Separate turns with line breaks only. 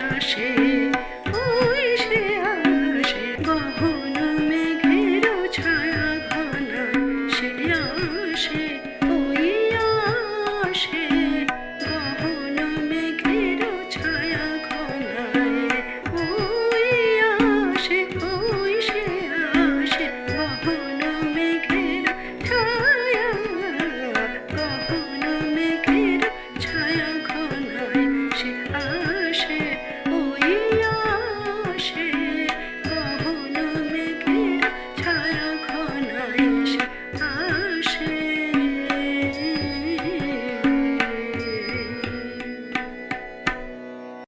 হাসে